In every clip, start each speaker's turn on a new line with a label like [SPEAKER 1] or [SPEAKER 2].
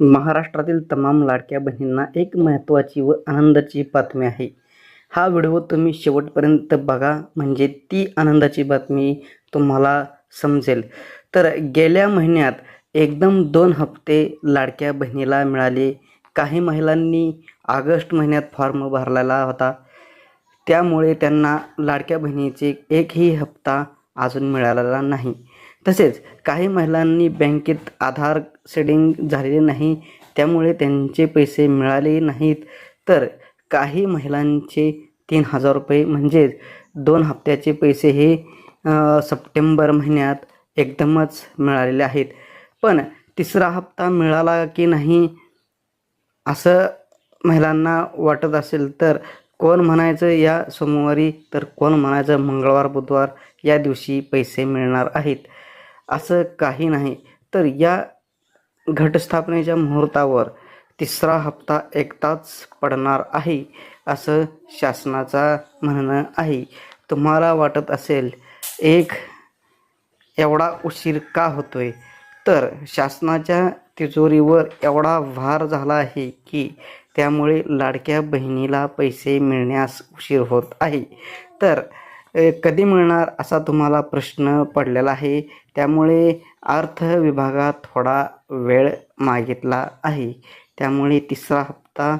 [SPEAKER 1] महाराष्ट्रातील तमाम लाडक्या बहिणींना एक महत्त्वाची व आनंदाची बातमी आहे. हा व्हिडिओ तुम्ही शेवटपर्यंत बघा म्हणजे ती आनंदाची बातमी तुम्हाला समजेल. तर गेल्या महिन्यात एकदम दोन हप्ते लाडक्या बहिणीला मिळाले. काही महिलांनी ऑगस्ट महिन्यात फॉर्म भरलेला होता. त्यामुळे त्यांना लाडक्या बहिणीचे एकही हप्ता अजून मिळालेला नाही. तसेच काही महिलांनी बँकेत आधार सेडिंग झालेले नाही त्यामुळे त्यांचे पैसे मिळाले नाहीत. तर काही महिलांचे तीन हजार रुपये म्हणजेच दोन हप्त्याचे पैसे हे सप्टेंबर महिन्यात एकदमच मिळालेले आहेत. पण तिसरा हप्ता मिळाला की नाही असं महिलांना वाटत असेल तर कोण म्हणायचं या सोमवारी? तर कोण म्हणायचं मंगळवार बुधवार या दिवशी पैसे मिळणार आहेत. असं काही नाही. तर या घटस्थापनेच्या मुहूर्तावर तिसरा हप्ता एकताच पडणार आहे असं शासनाचा म्हणणं आहे. तुम्हाला वाटत असेल एक एवढा उशीर का होतोय? तर शासनाच्या तिजोरीवर एवढा भार झाला आहे की त्यामुळे लाडक्या बहिणीला पैसे मिळण्यास उशीर होत आहे. तर कधी मिळणार असा तुम्हाला प्रश्न पडलेला आहे. त्यामुळे अर्थ विभागात थोडा वेळ मागितला आहे. त्यामुळे तिसरा हप्ता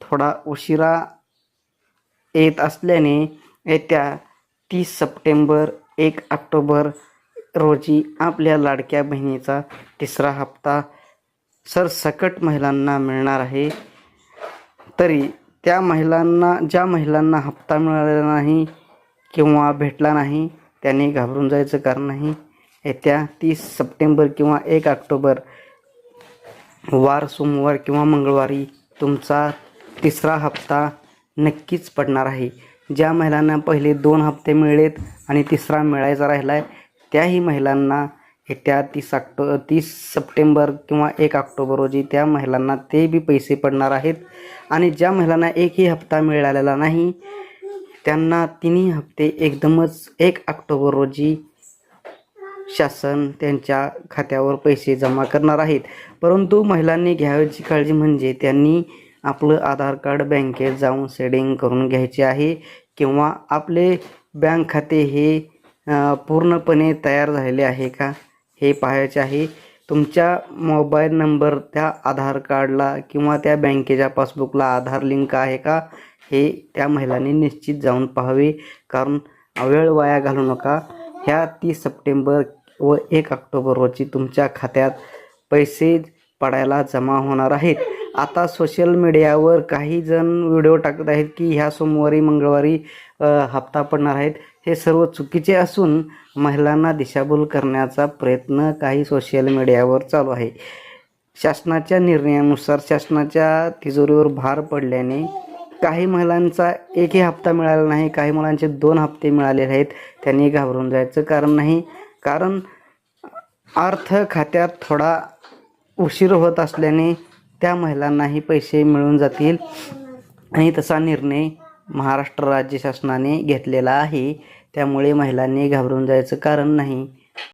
[SPEAKER 1] थोडा उशिरा येत असल्याने येत्या तीस सप्टेंबर एक ऑक्टोबर रोजी आपल्या लाडक्या बहिणीचा तिसरा हप्ता सरसकट महिलांना मिळणार आहे. तरी त्या महिलांना ज्या महिलांना हप्ता मिळालेला नाही किंवा भेटला नाही त्याने घाबरून जायचं कारण नाही. येत्या तीस सप्टेंबर किंवा एक ऑक्टोबर वार सोमवार किंवा मंगळवारी तुमचा तिसरा हप्ता नक्कीच पडणार आहे. ज्या महिलांना पहिले दोन हप्ते मिळलेत आणि तिसरा मिळायचा राहिला आहे त्याही महिलांना येत्या तीस ऑक्टो तीस सप्टेंबर किंवा एक ऑक्टोबर रोजी त्या महिलांना ते बी पैसे पडणार आहेत. आणि ज्या महिलांना एकही हप्ता मिळालेला नाही त्यांना तिन्ही हप्ते एकदमच एक ऑक्टोबर रोजी शासन त्यांच्या खात्यावर पैसे जमा करणार आहेत. परंतु महिलांनी घ्यावयाची काळजी म्हणजे त्यांनी आपलं आधार कार्ड बँकेत जाऊन सेडिंग करून घ्यायचे आहे किंवा आपले बँक खाते हे पूर्णपणे तयार झालेले आहे का हे पाहायचे आहे. तुमच्या मोबाईल नंबर त्या आधार कार्डला किंवा त्या बँकेच्या पासबुकला आधार लिंक आहे का हे त्या महिलांनी निश्चित जाऊन पाहावे. कारण वेळ वाया घालू नका. ह्या तीस सप्टेंबर व एक ऑक्टोबर रोजी तुमच्या खात्यात पैसे पडायला जमा होणार आहेत. आता सोशल मीडियावर काही जण व्हिडिओ टाकत आहेत की ह्या सोमवारी मंगळवारी हप्ता पडणार आहेत. हे सर्व चुकीचे असून महिलांना दिशाभूल करण्याचा प्रयत्न काही सोशल मीडियावर चालू आहे. शासनाच्या निर्णयानुसार शासनाच्या तिजोरीवर भार पडल्याने काही महिलांचा एकही हप्ता मिळाला नाही काही मुलांचे दोन हप्ते मिळालेले आहेत. त्यांनी घाबरून जायचं कारण नाही. कारण अर्थ खात्यात थोडा उशीर होत असल्याने त्या महिलांनाही पैसे मिळून जातील. आणि तसा निर्णय महाराष्ट्र राज्य शासनाने घेतलेला आहे. त्यामुळे महिलांनी घाबरून जायचं कारण नाही.